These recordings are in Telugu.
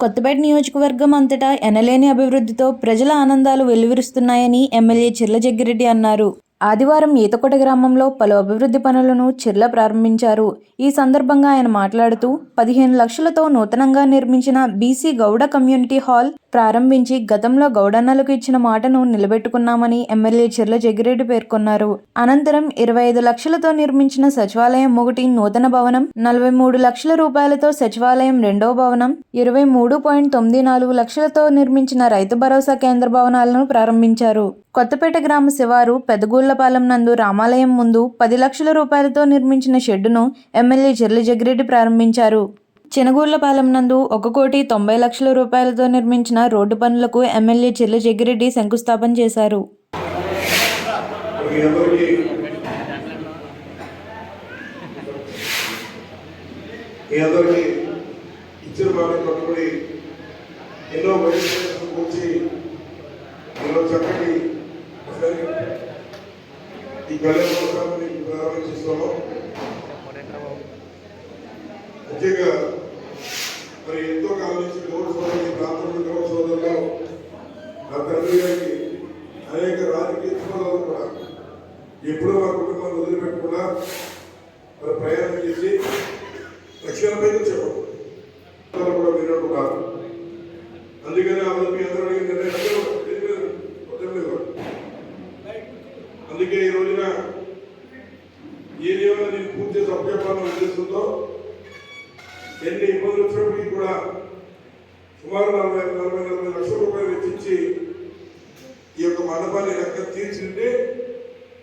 కొత్తపేట నియోజకవర్గం అంతటా ఎనలేని అభివృద్ధితో ప్రజల ఆనందాలు వెల్లువిరుస్తున్నాయని ఎమ్మెల్యే చిర్ల జగ్గిరెడ్డి అన్నారు. ఆదివారం ఈతకొట గ్రామంలో పలు అభివృద్ధి పనులను చిర్ల ప్రారంభించారు. ఈ సందర్భంగా ఆయన మాట్లాడుతూ పదిహేను లక్షలతో నూతనంగా నిర్మించిన బీసీ గౌడ కమ్యూనిటీ హాల్ ప్రారంభించి గతంలో గౌడన్నలకు ఇచ్చిన మాటను నిలబెట్టుకున్నామని ఎమ్మెల్యే చిర్ల జగ్గిరెడ్డి పేర్కొన్నారు. అనంతరం ఇరవై ఐదు లక్షలతో నిర్మించిన సచివాలయం ఒకటి నూతన భవనం నలభై మూడు లక్షల రూపాయలతో సచివాలయం రెండో భవనం ఇరవై మూడు పాయింట్ తొమ్మిది నాలుగు లక్షలతో నిర్మించిన రైతు భరోసా కేంద్ర భవనాలను ప్రారంభించారు. కొత్తపేట గ్రామ శివారు పెదగూళ్ళపాలెం నందు రామాలయం ముందు పది లక్షల రూపాయలతో నిర్మించిన షెడ్డును ఎమ్మెల్యే జర్లి జగ్గిరెడ్డి ప్రారంభించారు. చినగూళ్ళపాలెం నందు ఒక కోటి తొంభై లక్షల రూపాయలతో నిర్మించిన రోడ్డు పనులకు ఎమ్మెల్యే చెర్ల జగ్గిరెడ్డి శంకుస్థాపన చేశారు. ఎన్నో y సుమారు నలభై నలభై నలభై లక్షల రూపాయలు వెచ్చించి ఈ యొక్క మండపాన్ని లెక్క తీర్చింటే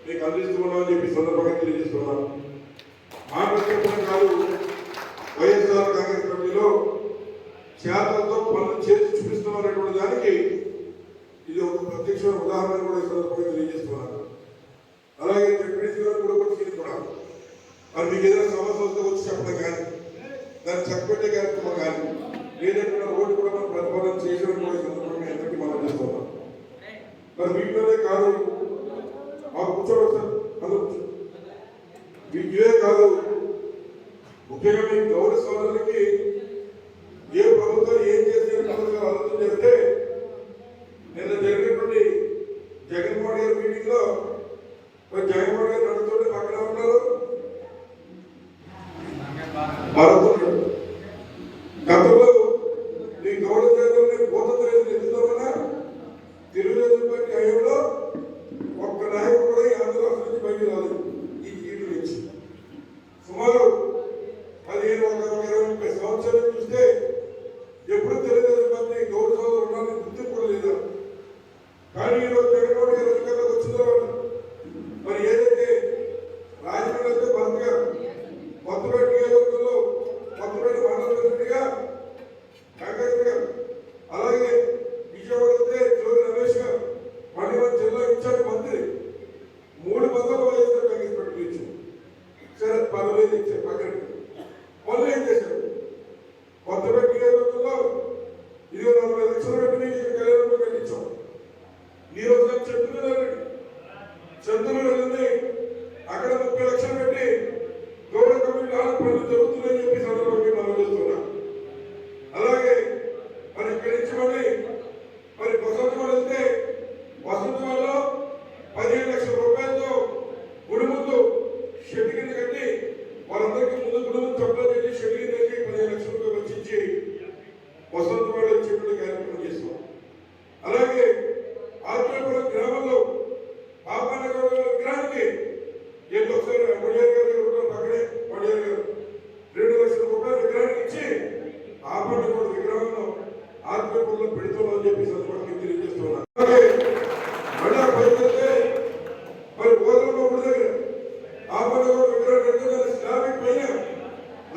మీకు అందిస్తున్నామని చెప్పి సందర్భంగా తెలియజేస్తున్నాను మా చెప్పడం కాదు వైఎస్ఆర్ కాంగ్రెస్ పార్టీలో చేతలతో పనులు చేసి చూపిస్తున్నటువంటి దానికి ఇది ఒక ప్రత్యక్ష ఉదాహరణ కూడా ఈ సందర్భంగా తెలియజేస్తున్నాను అలాగే జడ్పీసీ గారు కూడా వచ్చి కూడా మరి మీకు ఏదైనా సమస్య వస్తే వచ్చి చెప్పడం కానీ దాన్ని చక్కబెట్టే కార్యక్రమం కానీ లేదంటే రోడ్డు కూడా మనం ప్రతిపాదన చేయడం కూడా ఈ సందర్భంగా అందరికీ మనం చేస్తున్నాం మరి వీటిలోనే కాదు మాకు కూర్చోవచ్చు సార్ అందరూ కూర్చో. మీకు ఇవే కాదు ముఖ్యంగా మీ గౌరవ సోదరులకి ఏ ప్రభుత్వం ఏం చేసే ప్రభుత్వం ఆలోచన చేస్తే నిన్న జరిగినటువంటి జగన్మోహన్ గారి మీటింగ్లో మరి జగన్మోహన్ గారు నడుస్తుంటే పక్కన ఉన్నారు మారుతున్నాడు గతంలో మీ గౌరవ సోదరుల్ని బోధ తెలియదు ఎందుకున్నా తెలుగుదేశం పార్టీ హయాంలో ఒక్క నాయకుడు కూడా ఈ ఆంధ్ర రాష్ట్రం నుంచి బయటికి రాలేదు ఈ ఈడు నుంచి సుమారు పదిహేను వందల ఒక ఇరవై ముప్పై సంవత్సరాలు చూస్తే ఎప్పుడు తెలుగుదేశం పార్టీ గౌరవ సోదరులు ఉన్నారని గుర్తింపు కూడా లేదు కానీ ఈరోజు జగన్మోహన్ గారు అధికారంలోకి వచ్చిన తర్వాత మరి ఏదైతే రాజమండ్రి అయితే భరత్ గారు కొత్తపేట నియోజకవర్గంలో కొత్తపేట మండల ప్రెసిడెంట్గా కాంగ్రెస్ గారు అలాగే విజయవాడ వస్తే జోగి రమేష్ గారు మండలం జిల్లా ఇన్ఛార్జ్ మంత్రి మూడు పదవులు వైఎస్ఆర్ కాంగ్రెస్ పార్టీ ఇచ్చారు సరే పదవి ఇచ్చారు పక్కన వాళ్ళు ఏం చేశారు కొత్తపేట నియోజకవర్గంలో ఇదిగో నలభై లక్షల పెట్టి కళ్యాణం కట్టించాం. ఈరోజు రోజు నాకు చెప్తున్నారు చంద్రులు వెళ్ళింది అక్కడ ముప్పై లక్షలు పెట్టి గౌరవ కమిటీ ఆరు పనులు జరుగుతున్నాయని చెప్పి సందర్భంగా మనం చేస్తున్నా అలాగే మరి ఇక్కడి నుంచి మళ్ళీ మరి వసంత వెళ్తే వసంత వల్ల పదిహేను లక్షల రూపాయలతో గుడి ముందు షెడ్ కింద కట్టి వాళ్ళందరికీ ముందు గుడి ముందు చొప్పులు తెచ్చి షెడ్ కింద కట్టి పదిహేను లక్షల రూపాయలు వచ్చించి వసంత వాళ్ళు చెట్లు కార్యక్రమం చేస్తాం అలాగే ఆత్మపురం గ్రామంలో పాపనగర్ విగ్రహానికి ఏదో ఒకసారి వడియార్ గారు ఉంటారు పక్కనే వడియార్ గారు రెండు లక్షల రూపాయల విగ్రహానికి ఇచ్చి పాపనగర్ విగ్రహంలో ఆత్మపురంలో పెడుతున్నామని చెప్పి సందర్భంగా తెలియజేస్తున్నాను అలాగే మళ్ళీ ఆ పైకి వెళ్తే మరి ఓదలమ్మ గుడి దగ్గర పాపనగర్ విగ్రహం పెడుతున్న స్లాబిక్ పైన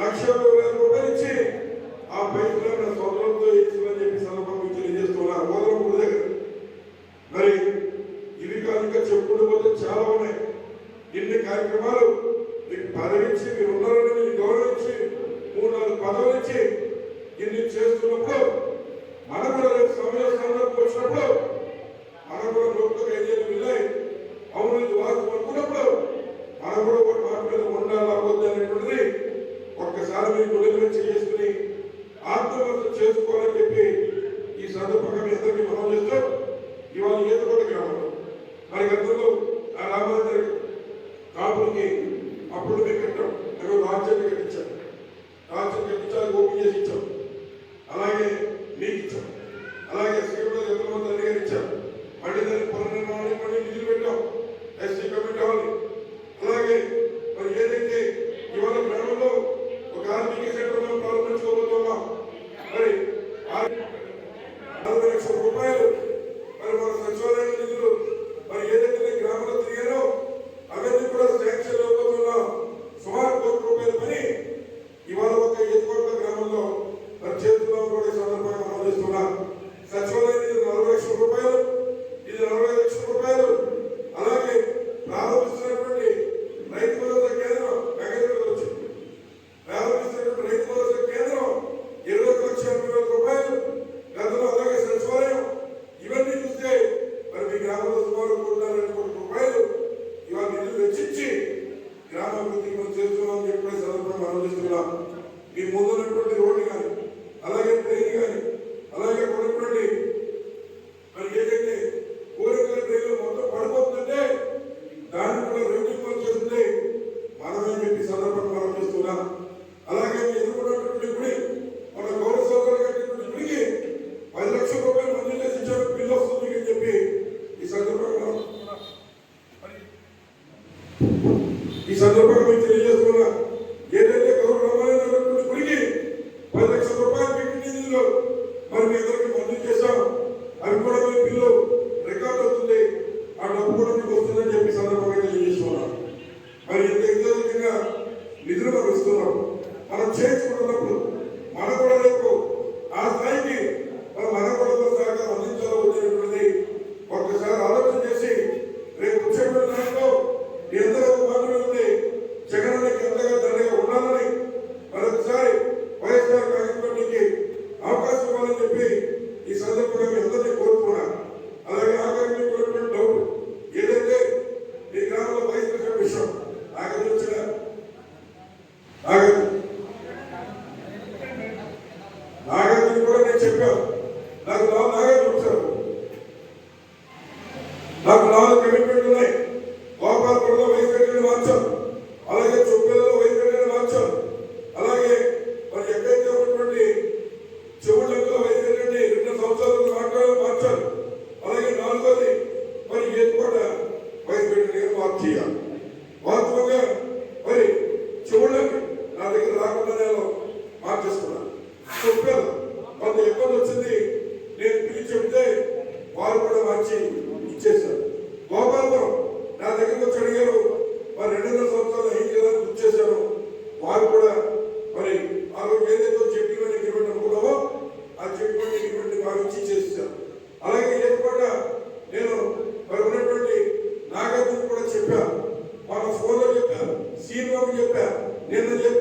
లక్ష ఇరవై వేల రూపాయలు ఇచ్చి ఆ పైకి నా సోదరులతో ఇచ్చిందని చెప్పి సందర్భంగా తెలియజేస్తున్నారు ఓదలమ్మ గుడి దగ్గర మరి ఇవి కాదు ఇంకా చెప్పుకుంటూ పోతే చాలా ఉన్నాయి ఇన్ని కార్యక్రమాలు మీకు పదవించి మీరు ఉన్నారని మీకు గౌరవించి మూడు నాలుగు పదవులు ఇచ్చి ఇన్ని చేస్తున్నప్పుడు మీకు ఇచ్చాం అలాగే శ్రీకృష్ణ చంద్రబాబు తండ్రి గారు ఇచ్చారు మళ్ళీ దాన్ని పునర్నిర్మాణం మళ్ళీ నిధులు పెట్టాం. SC committee hall Quizás no puedo meter ellos con నేను